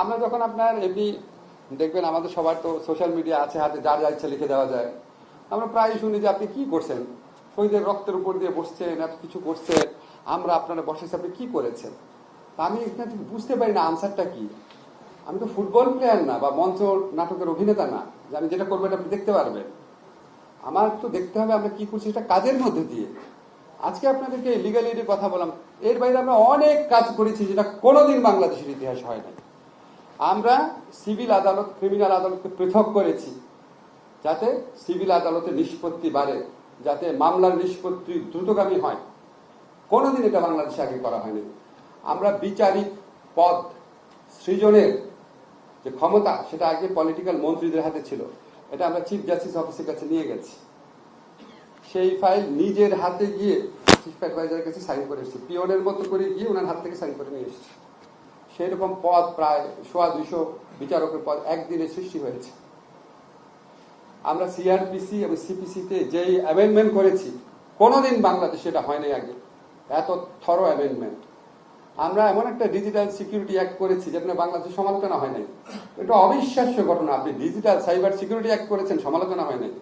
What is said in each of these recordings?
আমরা যখন আপনার এমনি দেখবেন আমাদের সবার তো সোশ্যাল মিডিয়া আছে, হাতে যার যা ইচ্ছা লিখে দেওয়া যায়। আমরা প্রায় শুনি যে আপনি কি করছেন? শহীদের রক্তের উপর দিয়ে বসছেন, এত কিছু করছেন, আমরা আপনারা বসেছি আপনি কি করেছেন? তা আমি এখানে বুঝতে পারি না আনসারটা কি? আমি তো ফুটবল প্লেয়ার না বা মঞ্চ নাটকের অভিনেতা না, যে আমি যেটা করব এটা আপনি দেখতে পারবেন। আমার তো দেখতে হবে আমরা কি করছি সেটা কাজের মধ্যে দিয়ে। আজকে আপনাদেরকে লিগাল এডের কথা বললাম। এর বাইরে আমরা অনেক কাজ করেছি যেটা কোনোদিন বাংলাদেশের ইতিহাস হয় নাই। আমরা সিভিল আদালত, ক্রিমিনাল আদালতকে পৃথক করেছি যাতে সিভিল আদালতে নিষ্পত্তি বাড়ে, যাতে মামলার নিষ্পত্তি দ্রুতগামী হয়। কোনোদিন এটা বাংলাদেশে আগে করা হয়নি। আমরা বিচারিক পদ, সৃজনের যে ক্ষমতা, সেটা আগে পলিটিক্যাল মন্ত্রীদের হাতে ছিল। এটা আমরা চিফ জাস্টিস অফিসের কাছে নিয়ে গেছি। সেই ফাইল নিজের হাতে গিয়ে চিফ অ্যাডভাইজারের কাছে সাইন করে এসেছি। পিওনের মতো করে গিয়ে ওনার হাত থেকে সাইন করে নিয়ে এসেছি। সেই রকম পদ প্রায় সোয়া দুইশো বিচারকের পদ একদিনে সৃষ্টি হয়েছে। আমরা সিআরপিসি এবং সিপিসিতে যেই অ্যামেন্ডমেন্ট করেছি, কোনোদিন বাংলাদেশে এটা হয়নি আগে। এত থরো অ্যামেন্ডমেন্ট আমরা এমন একটা ডিজিটাল সিকিউরিটি অ্যাক্ট করেছি যেখানে বাংলাদেশে সমালোচনা হয় নাই। এটা অবিশ্বাস্য ঘটনা। আপনি ডিজিটাল সাইবার সিকিউরিটি অ্যাক্ট করেছেন, সমালোচনা হয় নাই।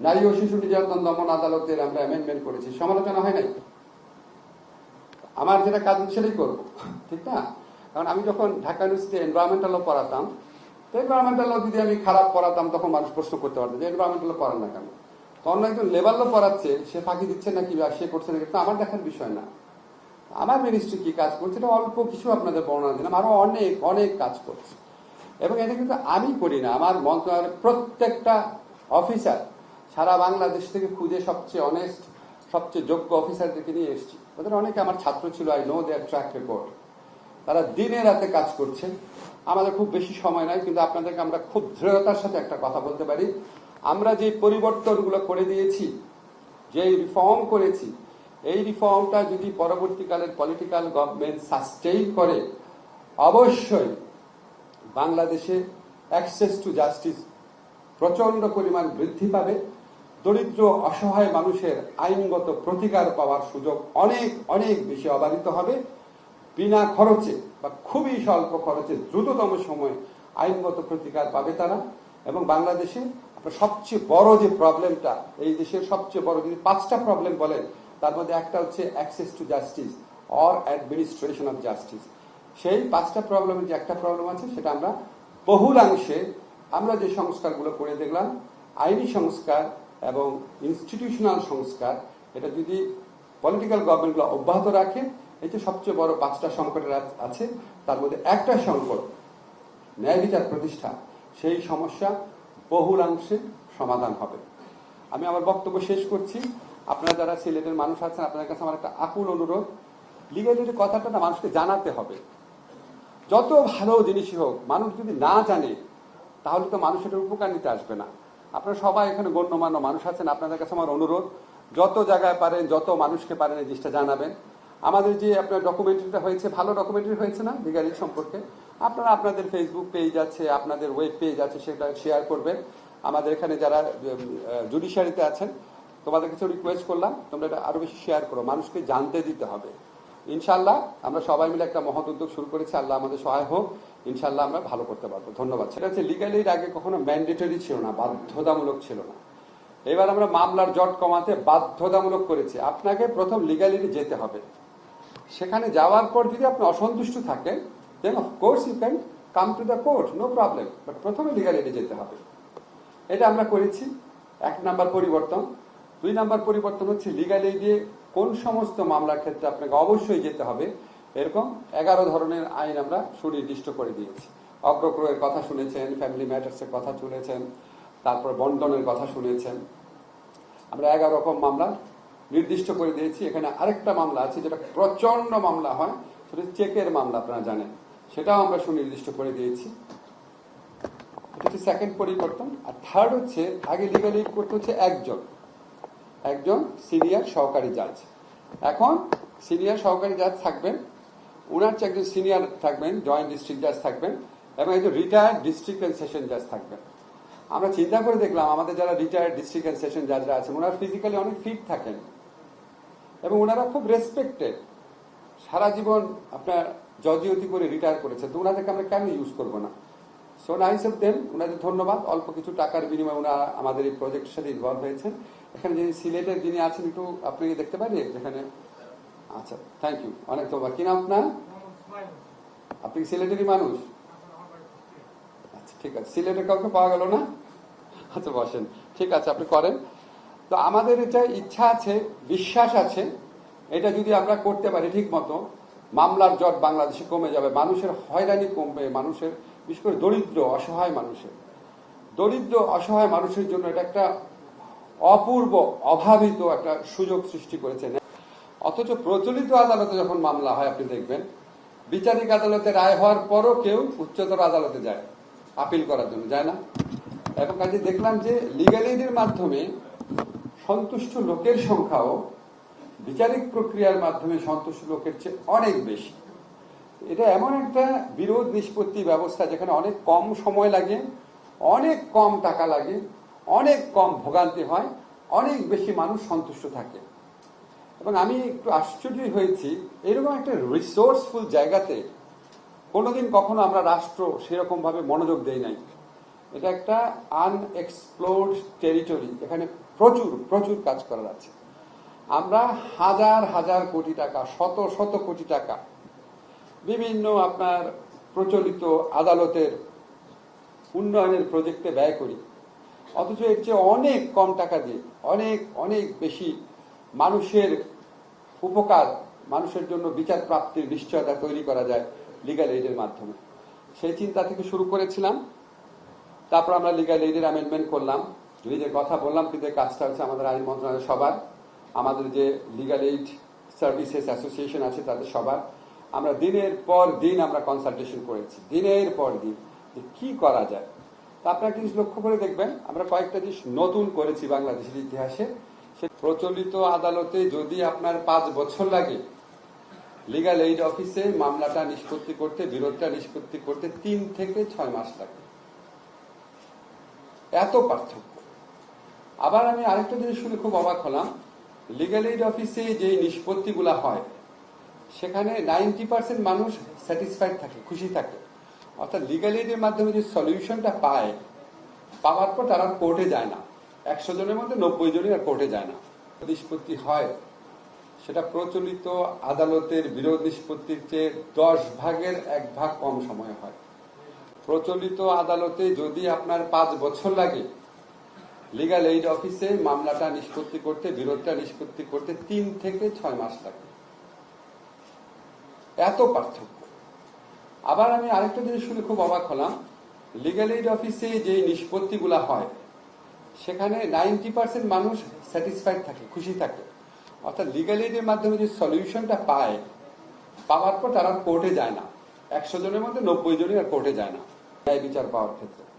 নারী ও শিশু নির্যাতন দমন আদালতের আমরা অ্যামেন্ডমেন্ট করেছি, সমালোচনা হয় নাই। আমার যেটা কাজ সেটাই করব। ঠিক না? কারণ আমি যখন ঢাকা ইউনিভার্সিটি এনভায়রনমেন্টাল পড়াতাম, তো এনভায়রনমেন্টাল যদি আমি খারাপ পড়াতাম, তখন মানুষ প্রশ্ন করতে পারতো যে এনভায়রনমেন্টাল পড়ান না কেন? তখন একজন লেবার ল পড়াচ্ছে, সে ফাঁকি দিচ্ছে নাকি বা সে করছে না কিন্তু আমার দেখার বিষয় না। আমার মিনিস্ট্রি কি কাজ করছে? এটা অল্প কিছু আপনাদের বর্ণনা দিলাম। আরও অনেক অনেক কাজ করছে। এবং এটা কিন্তু আমি করি না। আমার মন্ত্রণালয়ের প্রত্যেকটা অফিসার সারা বাংলাদেশ থেকে খুঁজে সবচেয়ে অনেস্ট সবচেয়ে যোগ্য অফিসারদেরকে নিয়ে এসেছি। ওদের অনেকে আমার ছাত্র ছিল I know their track record তারা দিনে রাতে কাজ করছে। আমাদের খুব বেশি সময় নাই, কিন্তু আপনাদেরকে আমরা খুব দৃঢ়তার সাথে একটা কথা বলতে পারি। আমরা যে পরিবর্তনগুলো করে দিয়েছি, যে রিফর্ম করেছি, এই রিফর্মটা যদি পরবর্তীকালের পলিটিক্যাল গভর্নমেন্ট সাস্টেইন করে, অবশ্যই বাংলাদেশে অ্যাক্সেস টু জাস্টিস প্রচণ্ড পরিমাণ বৃদ্ধি পাবে। দরিদ্র, অসহায় মানুষের আইনগত প্রতিকার পাওয়ার সুযোগ অনেক অনেক বেশি অবাধিত হবে। বিনা খরচে বা খুবই স্বল্প খরচে দ্রুততম সময়ে আইনগত প্রতিকার পাবে তারা এবং বাংলাদেশে আপনার সবচেয়ে বড় যে প্রবলেমটা, এই দেশের সবচেয়ে বড় যদি পাঁচটা প্রবলেম বলেন, তার মধ্যে একটা হচ্ছে access to justice or administration of justice সেই পাঁচটা প্রবলেমের যে একটা প্রবলেম আছে, সেটা আমরা বহুলাংশে আমরা যে সংস্কারগুলো করে দেখলাম, আইনি সংস্কার এবং ইনস্টিটিউশনাল সংস্কার, এটা যদি পলিটিক্যাল গভর্নমেন্টগুলো অব্যাহত রাখে এই যে সবচেয়ে বড় পাঁচটা সংকটের আছে। তার মধ্যে একটা সংকট, ন্যায় বিচার প্রতিষ্ঠা, সেই সমস্যা বহুলাংশে সমাধান হবে। আমি আমার বক্তব্য শেষ করছি। আপনারা যারা সিলেটের মানুষ আছেন, আপনাদের কাছে আমার একটা আকুল অনুরোধ। লিগালিটির কথাটা না মানুষকে জানাতে হবে, যত ভালো জিনিসই হোক, মানুষ যদি না জানে, তাহলে তো মানুষ এটার উপকার নিতে আসবে না। আপনারা সবাই এখানে গণ্যমান্য মানুষ আছেন, আপনাদের কাছে আমার অনুরোধ। যত জায়গায় পারেন, যত মানুষকে পারেন এই জিনিসটা জানাবেন। আমাদের যে আপনার ডকুমেন্টারিটা হয়েছে, ভালো ডকুমেন্টারি হয়েছে না লিগালিটি সম্পর্কে? আপনারা আপনাদের ফেসবুক পেজ আছে, আপনাদের ওয়েব পেজ আছে, সেটা শেয়ার করবেন। আমাদের এখানে যারা জুডিশিয়ারিতে আছেন, তোমাদের কাছে রিকোয়েস্ট করলাম, তোমরা এটা আরও বেশি শেয়ার করো, মানুষকে জানতে দিতে হবে। ইনশাল্লাহ আমরা সবাই মিলে একটা মহৎ উদ্যোগ শুরু করেছি, আল্লাহ আমাদের সহায় হোক ইনশাল্লাহ আমরা ভালো করতে পারব। ধন্যবাদ সেটা হচ্ছে লিগাল এইড আগে কখনো ম্যান্ডেটরি ছিল না, বাধ্যতামূলক ছিল না। এবার আমরা মামলার জট কমাতে বাধ্যতামূলক করেছি। আপনাকে প্রথম লিগালিটি যেতে হবে। সেখানে যাওয়ার পর যদি আপনি অসন্তুষ্ট থাকেন then of course you can come to the court no problem but প্রথমে লিগালিটি যেতে হবে। এটা আমরা করেছি। এক নাম্বার পরিবর্তন। দুই নাম্বার পরিবর্তন হচ্ছে লিগাল দিয়ে কোন সমস্ত মামলার ক্ষেত্রে আপনাকে অবশ্যই যেতে হবে। এরকম এগারো ধরনের আইন আমরা সুনির্দিষ্ট করে দিয়েছি। অগ্রক্রয়ের কথা শুনেছেন ফ্যামিলি ম্যাটার্সের কথা শুনেছেন, তারপর বন্টনের কথা শুনেছেন। আমরা এগারো রকম মামলা নির্দিষ্ট করে দিয়েছি। এখানে আরেকটা মামলা আছে যেটা প্রচণ্ড মামলা হয়, সেটা চেকের মামলা আপনারা জানেন। সেটাও আমরা সুনির্দিষ্ট করে দিয়েছি। এটা সেকেন্ড পরিবর্তন। আর থার্ড হচ্ছে, আগে লিগাল এইড করতে হচ্ছে একজন। একজন সিনিয়র সহকারী জাজ এখন সিনিয়র সহকারী জাজ থাকবেন। উনার চেয়ে একজন সিনিয়র থাকবেন জয়েন্ট ডিস্ট্রিক্ট জাজ থাকবেন, এবং একজন রিটায়ার্ড ডিস্ট্রিক্ট অ্যান্ড সেশন জাজ থাকবেন। আমরা চিন্তা করে দেখলাম, আমাদের যারা রিটায়ার্ড ডিস্ট্রিক্ট অ্যান্ড সেশন জাজরা আছেন, ওনারা ফিজিক্যালি অনেক ফিট থাকেন। এবং ওনারা খুব রেসপেক্টেড সারা জীবন আপনার জজিওতি করে রিটায়ার করেছে তো ওনাদেরকে আমরা কেন ইউজ করব না? সো নাইস অফ দেম ওনাদের ধন্যবাদ। অল্প কিছু টাকার বিনিময়ে ওনারা আমাদের এই প্রজেক্টের সাথে ইনভলভ হয়েছেন। এখানে যিনি সিলেটের যিনি আছেন, একটু আপনি দেখতে পারি যেখানে আচ্ছা থ্যাংক ইউ অনেক ধন্যবাদ। কি নাম আপনার? আপনি সিলেটেরই মানুষ? আচ্ছা ঠিক আছে। সিলেটের কাউকে পাওয়া গেল না? আচ্ছা বসেন। ঠিক আছে, আপনি করেন। তো আমাদের এটা ইচ্ছা আছে, বিশ্বাস আছে, এটা যদি আমরা করতে পারি ঠিক মতো, মামলার জট বাংলাদেশে কমে যাবে, মানুষের হয়রানি কমবে, মানুষের, বিশেষ করে দরিদ্র, অসহায় মানুষের। দরিদ্র, অসহায় মানুষের জন্য এটা একটা অপূর্ব, অভাবিত একটা সুযোগ সৃষ্টি করেছে। অথচ প্রচলিত আদালতে যখন মামলা হয়, আপনি দেখবেন, বিচারিক আদালতে রায় হওয়ার পরও কেউ উচ্চতর আদালতে যায়, আপিল করার জন্য যায় না। এবং কাজে দেখলাম যে লিগাল এইডের মাধ্যমে সন্তুষ্ট লোকের সংখ্যাও বিচারিক প্রক্রিয়ার মাধ্যমে সন্তুষ্ট লোকের চেয়ে অনেক বেশি। এটা এমন একটা বিরোধ নিষ্পত্তি ব্যবস্থা যেখানে অনেক কম সময় লাগে, অনেক কম টাকা লাগে, অনেক কম ভোগান্তি হয়, অনেক বেশি মানুষ সন্তুষ্ট থাকে। এবং আমি একটু আশ্চর্য হয়েছি, এরকম একটা রিসোর্সফুল জায়গাতে কোনোদিন কখনো আমরা রাষ্ট্র সেরকমভাবে মনোযোগ দেই নাই। এটা একটা আনএক্সপ্লোর্ড টেরিটরি এখানে প্রচুর প্রচুর কাজ করার আছে। আমরা হাজার হাজার কোটি টাকা, শত শত কোটি টাকা বিভিন্ন আপনার প্রচলিত আদালতের উন্নয়নের প্রজেক্টে ব্যয় করি। অথচ এর চেয়ে অনেক কম টাকা দিয়ে, অনেক অনেক বেশি মানুষের উপকার, মানুষের জন্য বিচার প্রাপ্তির নিশ্চয়তা তৈরি করা যায় লিগাল এইডের মাধ্যমে। সেই চিন্তা থেকে শুরু করেছিলাম। তারপর আমরা লিগাল এইডের অ্যামেন্ডমেন্ট করলাম। যে কথা বললাম, কিন্তু কাজটা হচ্ছে আমাদের আইন মন্ত্রণালয় সবার। আমাদের যে লিগাল এইড সার্ভিসেস অ্যাসোসিয়েশন আছে, তাদের সবার। আমরা দিনের পর দিন আমরা কনসালটেশন করেছি। দিনের পর দিন। যে কি করা যায়? তা আপনারা জিনিস লক্ষ্য করে দেখবেন, আমরা কয়েকটা জিনিস নতুন করেছি বাংলাদেশের ইতিহাসে। সে প্রচলিত আদালতে যদি আপনার পাঁচ বছর লাগে লিগাল এইড অফিসে মামলাটা নিষ্পত্তি করতে, বিরোধটা নিষ্পত্তি করতে তিন থেকে ছয় মাস লাগে। এত পার্থক্য। আবার আমি আরেকটা জিনিস শুনে খুব অবাক হলাম। লিগাল এইড অফিসে যে নিষ্পত্তিগুলা হয়, সেখানে নাইনটি পার্সেন্ট মানুষ স্যাটিসফাইড থাকে, খুশি থাকে। অর্থাৎ লিগাল এইডের মাধ্যমে যে সলিউশনটা পায়, পাওয়ার পর তারা কোর্টে যায় না। একশো জনের মধ্যে নব্বই জনই আর কোর্টে যায় না। নিষ্পত্তি হয়, সেটা প্রচলিত আদালতের বিরোধ নিষ্পত্তির চেয়ে দশ ভাগের এক ভাগ কম সময় হয়। প্রচলিত আদালতে যদি আপনার পাঁচ বছর লাগে লিগাল এইড অফিসে মামলাটা নিষ্পত্তি করতে, বিরোধটা নিষ্পত্তি করতে তিন থেকে ছয় মাস লাগে। এত পার্থক্য। আবার আমি আরেকটা জিনিস শুনে খুব অবাক হলাম। লিগাল এইড অফিসে যে নিষ্পত্তিগুলা হয়, সেখানে নাইনটি পার্সেন্ট মানুষ স্যাটিসফাইড থাকে, খুশি থাকে। অর্থাৎ লিগাল এইডের মাধ্যমে যে সলিউশনটা পায়, পাওয়ার পর তারা কোর্টে যায় না। একশো জনের মধ্যে নব্বই জনই আর কোর্টে যায় না। বিচার পাওয়ার ক্ষেত্রে।